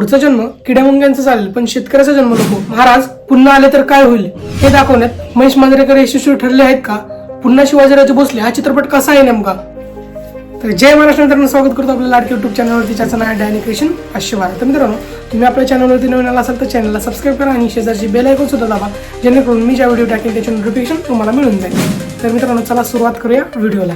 पुढचा जन्म किड्यामुंग्यांचा चालेल पण शेतकऱ्याचा जन्म नको. महाराज पुन्हा आले तर काय होईल? हे दाखवण्यात महेश मांजरेकर यशस्वी ठरले आहेत का? पुन्हा शिवाजीराजे भोसले हा चित्रपट कसा आहे नेमका? तर जय महाराष्ट्र मित्रांनो स्वागत करतो आपल्या लाडके युट्यूब चॅनलवरती त्याचं नाव आहे डायनी क्रिएशन पाचशे बारा. तर मित्रांनो तुम्ही आपल्या चॅनलवरती नवीन आला असाल तर चॅनलला सबस्क्राईब करा आणि शेजारची बेल ऐकून सुद्धा दाबा जेणेकरून मी ज्या व्हिडिओ टाकेल त्याचे नोटिफिकेशन तुम्हाला मिळून जाईल. तर मित्रांनो चला सुरुवात करूया व्हिडिओला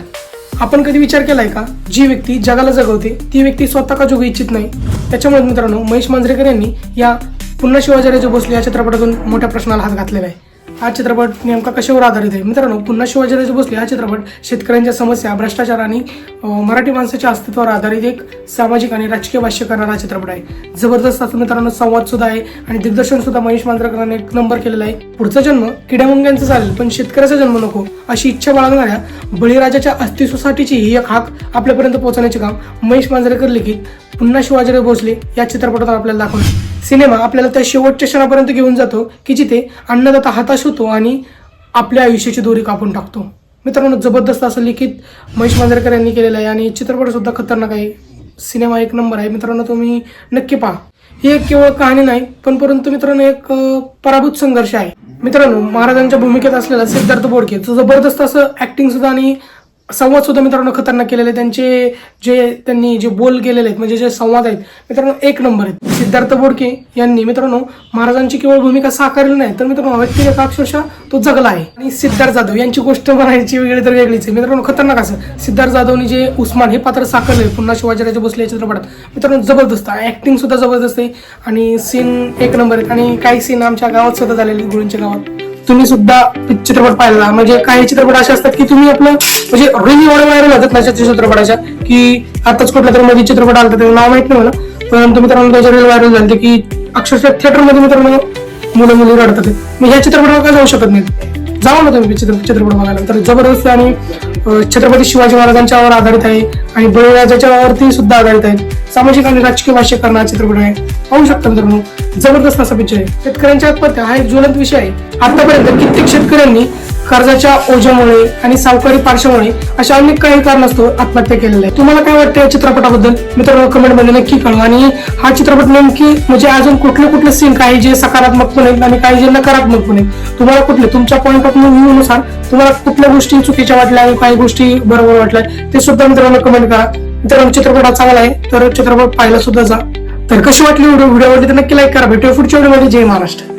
आपण कधी विचार केलाय का? जी व्यक्ती जगाला जगवते ती व्यक्ती स्वतः का जगू इच्छित नाही? त्याच्यामुळे मित्रांनो महेश मांजरेकर यांनी या पुन्हा शिवाजीराजे भोसले या चित्रपटातून मोठ्या प्रश्नाला हात घातलेला आहे. हा चित्रपट नेमका कशावर आधारित आहे? मित्रांनो पुन्हा शिवाजीराजे भोसले हा चित्रपट शेतकऱ्यांच्या समस्या भ्रष्टाचार आणि मराठी माणसाच्या अस्तित्वावर आधारित एक सामाजिक आणि राजकीय भाष्य करणारा चित्रपट आहे. जबरदस्त असं मित्रांनो संवाद सुद्धा आहे आणि दिग्दर्शन सुद्धा महेश मांजरेकरांनी एक नंबर केलेला आहे. पुढचा जन्म किड्यामुंग्यांचा चालेल पण शेतकऱ्याचा जन्म नको अशी इच्छा बाळगणाऱ्या बळीराजाच्या अस्तित्वासाठीची ही एक हाक आपल्यापर्यंत पोहोचवण्याचे काम महेश मांजरेकर लिखित. पुन्हा शिवाजीराव भोसले या चित्रपटातून आपल्याला दाखवले सिनेमा आपल्याला त्या शेवटच्या क्षणापर्यंत घेऊन जातो की जिथे अन्नदाता हताश होतो आणि आपल्या आयुष्याची दोरी कापून टाकतो. मित्रांनो जबरदस्त असं लिखित महेश मांजरेकर यांनी केलेलं आहे आणि चित्रपट सुद्धा खतरनाक आहे. सिनेमा एक नंबर आहे. मित्रांनो तुम्ही नक्की पहा. ही एक केवळ कहाणी नाही पण परंतु मित्रांनो एक पराभूत संघर्ष आहे. मित्रांनो महाराजांच्या भूमिकेत असलेला सिद्धार्थ बोडके जबरदस्त असं ऍक्टिंग सुद्धा आणि संवाद सुद्धा मित्रांनो खतरनाक केलेले त्यांचे जे त्यांनी जे बोल केलेले आहेत म्हणजे जे संवाद आहेत मित्रांनो एक नंबर आहेत. सिद्धार्थ बोडके यांनी मित्रांनो महाराजांची केवळ भूमिका साकारली नाही तर मित्रांनो व्यक्तिरेखा अक्षरशः तो जगला आहे. आणि सिद्धार्थ जाधव यांची गोष्ट म्हणायची वेगळी तर वेगळीच आहे. मित्रांनो खतरनाक असं. सिद्धार्थ जाधवनी जे उस्मान हे पात्र साकारले पुन्हा शिवाजीराजे भोसले या चित्रपटात. मित्रांनो जबरदस्त. ऍक्टिंग सुद्धा जबरदस्त आहे. आणि सीन एक नंबर आहेत. आणि काही सीन आमच्या गावात सुद्धा झालेले गुरुंच्या गुळूंच्या गावात. तुम्ही सुद्धा चित्रपट पाहिला. म्हणजे काही चित्रपट असे असतात की तुम्ही आपलं म्हणजे रिव्ह्यू एवढे व्हायरल होतात ना चित्रपटाच्या की आताच कुठला तरी मध्ये चित्रपट आला त्याचं नाव माहीत नाही मला. परंतु मित्रांनो त्याच्या रील व्हायरल झाले की अक्षरशः थिएटरमध्ये मित्रांनो मुलं मुली रडतात. मी ह्या चित्रपटावर काय जाऊ शकत नाही जाऊ ना तुम्ही चित्र चित्रपट बघायला. तर जबरदस्त आणि छत्रपती शिवाजी महाराजांच्यावर आधारित आहे आणि बळीराजाच्यावरती सुद्धा आधारित आहे. सामाजिक आणि राजकीय भाष्य करणारा चित्रपट आहे. पाहू शकता मित्रांनो जबरदस्त असा पिक्चर आहे. शेतकऱ्यांच्या आत्महत्या हा एक ज्वलंत विषय आहे. आतापर्यंत कित्येक शेतकऱ्यांनी कर्जाच्या ओझ्यामुळे आणि सावकारी पार्श्वमुळे अशा अनेक काही कारणास्तव आत्महत्या केलेल्या आहे तुम्हाला काय वाटतं या चित्रपटाबद्दल? मित्रांनो कमेंटमध्ये नक्की कळू आणि हा चित्रपट नेमकी म्हणजे अजून कुठले कुठले सीन काही जे सकारात्मक पण आहेत आणि काही जे नकारात्मक पण आहेत तुम्हाला कुठले? तुमच्या पॉईंट ऑफ व्ह्यू नुसार तुम्हाला कुठल्या गोष्टी चुकीच्या वाटल्या आणि काही गोष्टी बरोबर वाटल्या ते सुद्धा मित्रांनो कमेंट करा. मित्रांनो चित्रपट हा चांगला आहे तर चित्रपट पाहायला सुद्धा जा. तर कशी वाटली व्हिडिओ? व्हिडिओ आवडली तर नक्की लाईक करा. भेटूया पुढच्या व्हिडिओमध्ये. जय महाराष्ट्र.